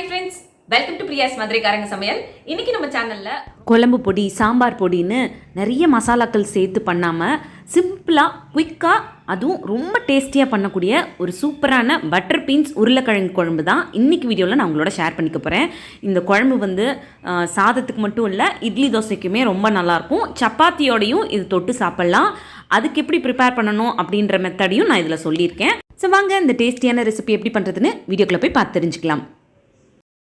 Hi friends welcome to Priya's மதுரைக்காரங்க சமையல் இன்னைக்கு நம்ம சேனலில் குழம்பு பொடி சாம்பார் பொடின்னு நிறைய மசாலாக்கள் சேர்த்து பண்ணாமல் சிம்பிளாக குயிக்காக அதுவும் ரொம்ப டேஸ்டியாக பண்ணக்கூடிய ஒரு சூப்பரான பட்டர் பீன்ஸ் உருளைக்கிழங்கு குழம்பு தான் இன்றைக்கி வீடியோவில் நான் உங்களோட ஷேர் பண்ணிக்க போகிறேன் இந்த குழம்பு வந்து சாதத்துக்கு மட்டும் இல்லை இட்லி தோசைக்குமே ரொம்ப நல்லாயிருக்கும். சப்பாத்தியோடையும் இது தொட்டு சாப்பிட்லாம். அதுக்கு எப்படி ப்ரிப்பேர் பண்ணணும் அப்படின்ற மெத்தடையும் நான் இதில் சொல்லியிருக்கேன். ஸோ வாங்க இந்த டேஸ்டியான ரெசிபி எப்படி பண்ணுறதுன்னு வீடியோக்குள்ளே போய் பார்த்து தெரிஞ்சுக்கலாம்.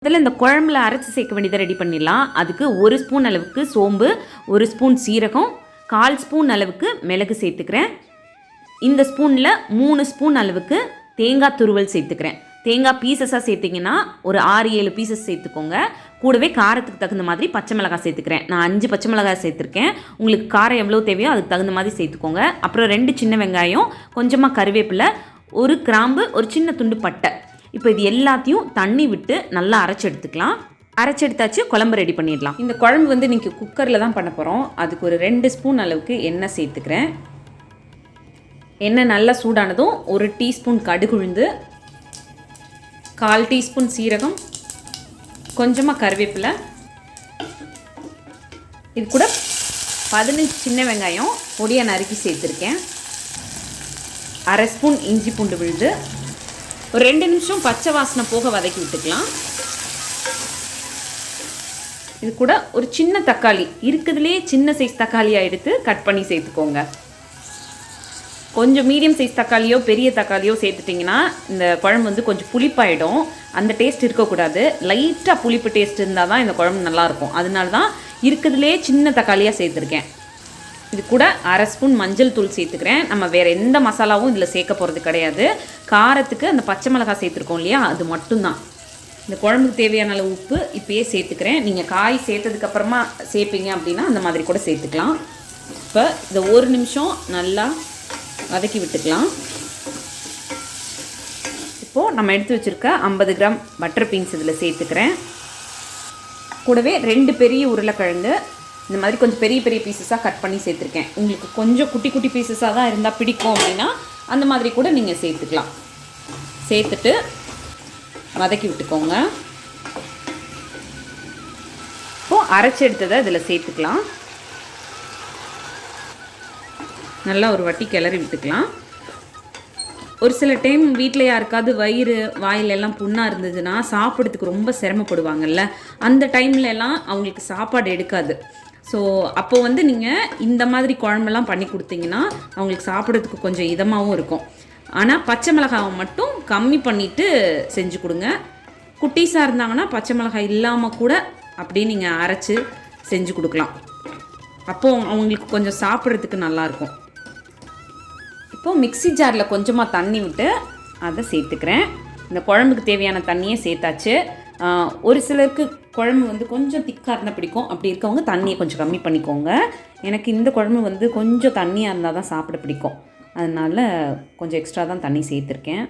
இதில் இந்த குழம்புல அரைச்சி சேர்க்க வேண்டியதை ரெடி பண்ணிடலாம். அதுக்கு ஒரு ஸ்பூன் அளவுக்கு சோம்பு ஒரு ஸ்பூன் சீரகம் கால் ஸ்பூன் அளவுக்கு மிளகு சேர்த்துக்கிறேன். இந்த ஸ்பூனில் மூணு ஸ்பூன் அளவுக்கு தேங்காய் துருவல் சேர்த்துக்கிறேன். தேங்காய் பீசஸாக சேர்த்திங்கன்னா ஒரு ஆறு ஏழு பீசஸ் சேர்த்துக்கோங்க. கூடவே காரத்துக்கு தகுந்த மாதிரி பச்சை மிளகாய் சேர்த்துக்கிறேன். நான் அஞ்சு பச்சை மிளகாய் சேர்த்துருக்கேன். உங்களுக்கு காரம் எவ்வளோ தேவையோ அதுக்கு தகுந்த மாதிரி சேர்த்துக்கோங்க. அப்புறம் ரெண்டு சின்ன வெங்காயம் கொஞ்சமாக கருவேப்பிலை ஒரு கிராம்பு ஒரு சின்ன துண்டு பட்டை. இப்போ இது எல்லாத்தையும் தண்ணி விட்டு நல்லா அரைச்சி எடுத்துக்கலாம் அரைச்சி குழம்பு ரெடி பண்ணிடலாம். இந்த குழம்பு வந்து நீங்கள் குக்கரில் தான் பண்ண போகிறோம் அதுக்கு ஒரு ரெண்டு ஸ்பூன் அளவுக்கு எண்ணெய் சேர்த்துக்கிறேன். எண்ணெய் நல்லா சூடானதும் ஒரு டீஸ்பூன் கடுகு உளுந்து கால் டீஸ்பூன் சீரகம் கொஞ்சமாக கருவேப்பிலை. இது கூட பதினஞ்சு சின்ன வெங்காயம் பொடியை நறுக்கி சேர்த்துருக்கேன். அரை ஸ்பூன் இஞ்சி பூண்டு விழுது. ஒரு ரெண்டு நிமிஷம் பச்சை வாசனை போக வதக்கி விட்டுக்கலாம். இது கூட ஒரு சின்ன தக்காளி. இருக்கிறதுலே சின்ன சைஸ் தக்காளியாக எடுத்து கட் பண்ணி சேர்த்துக்கோங்க. கொஞ்சம் மீடியம் சைஸ் தக்காளியோ பெரிய தக்காளியோ சேர்த்துட்டிங்கன்னா இந்த குழம்பு வந்து கொஞ்சம் புளிப்பாயிடும். அந்த டேஸ்ட் இருக்கக்கூடாது. லைட்டாக புளிப்பு டேஸ்ட் இருந்தால் தான் இந்த குழம்பு நல்லாயிருக்கும் அதனால தான் இருக்கிறதுலே சின்ன தக்காளியாக சேர்த்துருக்கேன். இது கூட அரை ஸ்பூன் மஞ்சள் தூள் சேர்த்துக்கிறேன். நம்ம வேறு எந்த மசாலாவும் இதில் சேர்க்க போகிறது கிடையாது. காரத்துக்கு அந்த பச்சை மிளகாய் சேர்த்துருக்கோம் இல்லையா? அது மட்டும்தான். இந்த குழம்புக்கு தேவையான அளவு உப்பு இப்பயே சேர்த்துக்கிறேன். நீங்கள் காய் சேர்த்ததுக்கப்புறமா சேர்ப்பீங்க அப்படின்னா அந்த மாதிரி கூட சேர்த்துக்கலாம். இப்போ இந்த ஒரு நிமிஷம் நல்லா வதக்கி விட்டுக்கலாம். இப்போது நம்ம எடுத்து வச்சுருக்க ஐம்பது கிராம் பட்டர் பீன்ஸ் இதில் சேர்த்துக்கிறேன். கூடவே ரெண்டு பெரிய உருளைக்கிழங்கு இந்த மாதிரி கொஞ்சம் பெரிய பெரிய பீசஸாக கட் பண்ணி சேர்த்துருக்கேன். உங்களுக்கு கொஞ்சம் குட்டி குட்டி பீசஸாக தான் இருந்தால் பிடிக்கும் அப்படின்னா அந்த மாதிரி கூட நீங்கள் சேர்த்துக்கலாம். சேர்த்துட்டு வதக்கி விட்டுக்கோங்க. இப்போது அரைச்சி எடுத்ததை இதில் சேர்த்துக்கலாம். நல்லா ஒரு வாட்டி கிளறி விட்டுக்கலாம். ஒரு சில டைம் வீட்டில் யாருக்காவது வயிறு வாயில எல்லாம் புண்ணாக இருந்ததுன்னா சாப்பிட்றதுக்கு ரொம்ப சிரமப்படுவாங்கல்ல. அந்த டைம்ல எல்லாம் அவங்களுக்கு சாப்பாடு எடுக்காது. ஸோ அப்போ வந்து நீங்கள் இந்த மாதிரி குழம்பெல்லாம் பண்ணி கொடுத்தீங்கன்னா அவங்களுக்கு சாப்பிட்றதுக்கு கொஞ்சம் இதமாகவும் இருக்கும். ஆனால் பச்சை மிளகாவை மட்டும் கம்மி பண்ணிவிட்டு செஞ்சு கொடுங்க. குட்டீஸாக இருந்தாங்கன்னா பச்சை மிளகாய் இல்லாமல் கூட அப்படியே நீங்கள் அரைச்சி செஞ்சு கொடுக்கலாம். அப்போது அவங்களுக்கு கொஞ்சம் சாப்பிட்றதுக்கு நல்லாயிருக்கும் இப்போது மிக்ஸி ஜாரில் கொஞ்சமாக தண்ணி விட்டு அதை சேர்த்துக்கிறேன். இந்த குழம்புக்கு தேவையான தண்ணியை சேர்த்தாச்சு. ஒரு சிலருக்கு குழம்பு வந்து கொஞ்சம் திக்காக இருந்தால் பிடிக்கும். அப்படி இருக்கவங்க தண்ணியை கொஞ்சம் கம்மி பண்ணிக்கோங்க. எனக்கு இந்த குழம்பு வந்து கொஞ்சம் தண்ணியாக இருந்தால் தான் சாப்பிட பிடிக்கும். அதனால் கொஞ்சம் எக்ஸ்ட்ரா தான் தண்ணி சேர்த்துருக்கேன்.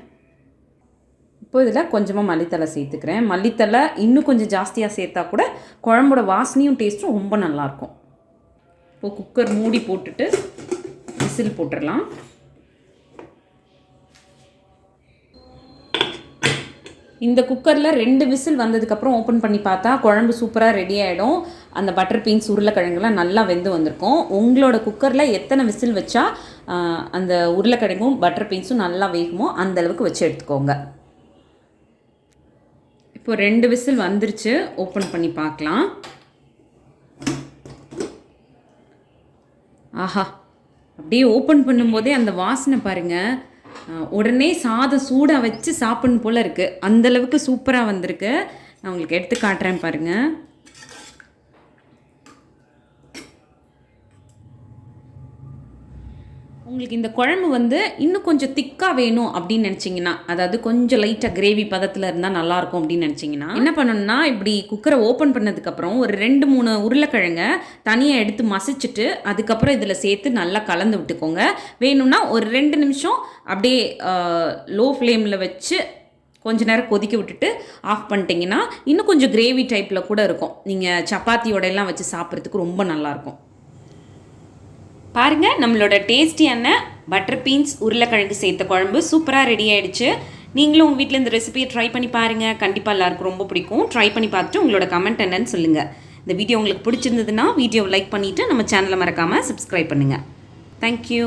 இப்போ இதில் கொஞ்சமாக மல்லித்தலை சேர்த்துக்கிறேன். மல்லித்தலை இன்னும் கொஞ்சம் ஜாஸ்தியாக சேர்த்தா கூட குழம்போட வாசனையும் டேஸ்ட்டும் ரொம்ப நல்லாயிருக்கும் இப்போது குக்கர் மூடி போட்டுட்டு விசில் போட்டுடலாம் இந்த குக்கரில் ரெண்டு விசில் வந்ததுக்கப்புறம் ஓப்பன் பண்ணி பார்த்தா குழம்பு சூப்பராக ரெடி ஆகிடும் அந்த பட்டர் பீன்ஸ் உருளைக்கிழங்குலாம் நல்லா வெந்து வந்திருக்கும். உங்களோட குக்கரில் எத்தனை விசில் வச்சா அந்த உருளைக்கிழங்கும் பட்டர் பீன்ஸும் நல்லா வேகுமோ அந்த அளவுக்கு வச்சு எடுத்துக்கோங்க. இப்போ ரெண்டு விசில் வந்துருச்சு. ஓப்பன் பண்ணி பார்க்கலாம். ஆஹா. அப்படியே ஓப்பன் பண்ணும்போதே அந்த வாசனை பாருங்கள் உடனே சாதம் சூடாக வச்சு சாப்பிடணும் போல் இருக்குது அந்தளவுக்கு சூப்பராக வந்திருக்கு. நான் உங்களுக்கு எடுத்து காட்டுறேன் பாருங்கள் உங்களுக்கு இந்த குழம்பு வந்து இன்னும் கொஞ்சம் திக்காக வேணும் அப்படின்னு நினச்சிங்கன்னா அதாவது கொஞ்சம் லைட்டாக கிரேவி பதத்தில் இருந்தால் நல்லாயிருக்கும் அப்படின்னு நினச்சிங்கன்னா என்ன பண்ணணும்னா இப்படி குக்கரை ஓப்பன் பண்ணதுக்கப்புறம் ஒரு ரெண்டு மூணு உருளைக்கிழங்க தனியாக எடுத்து மசிச்சுட்டு அதுக்கப்புறம் இதில் சேர்த்து நல்லா கலந்து விட்டுக்கோங்க. வேணும்னா ஒரு ரெண்டு நிமிஷம் அப்படியே லோ ஃப்ளேமில் வச்சு கொஞ்ச நேரம் கொதிக்க விட்டுட்டு ஆஃப் பண்ணிட்டீங்கன்னா இன்னும் கொஞ்சம் கிரேவி டைப்பில் கூட இருக்கும். நீங்கள் சப்பாத்தியோட எல்லாம் வச்சு சாப்பிட்றதுக்கு ரொம்ப நல்லாயிருக்கும் பாருங்கள் நம்மளோட டேஸ்டியான பட்டர் பீன்ஸ் உருளைக்கிழங்கு சேர்த்த குழம்பு சூப்பராக ரெடி ஆகிடுச்சு நீங்களும் உங்கள் வீட்டில் இந்த ரெசிபியை ட்ரை பண்ணி பாருங்கள் கண்டிப்பாக எல்லாருக்கும் ரொம்ப பிடிக்கும். ட்ரை பண்ணி பார்த்துட்டு உங்களோட கமெண்ட் என்னன்னு சொல்லுங்கள் இந்த வீடியோ உங்களுக்கு பிடிச்சிருந்ததுன்னா வீடியோவை லைக் பண்ணிவிட்டு நம்ம சேனலை மறக்காமல் சப்ஸ்கிரைப் பண்ணுங்கள் தேங்க்யூ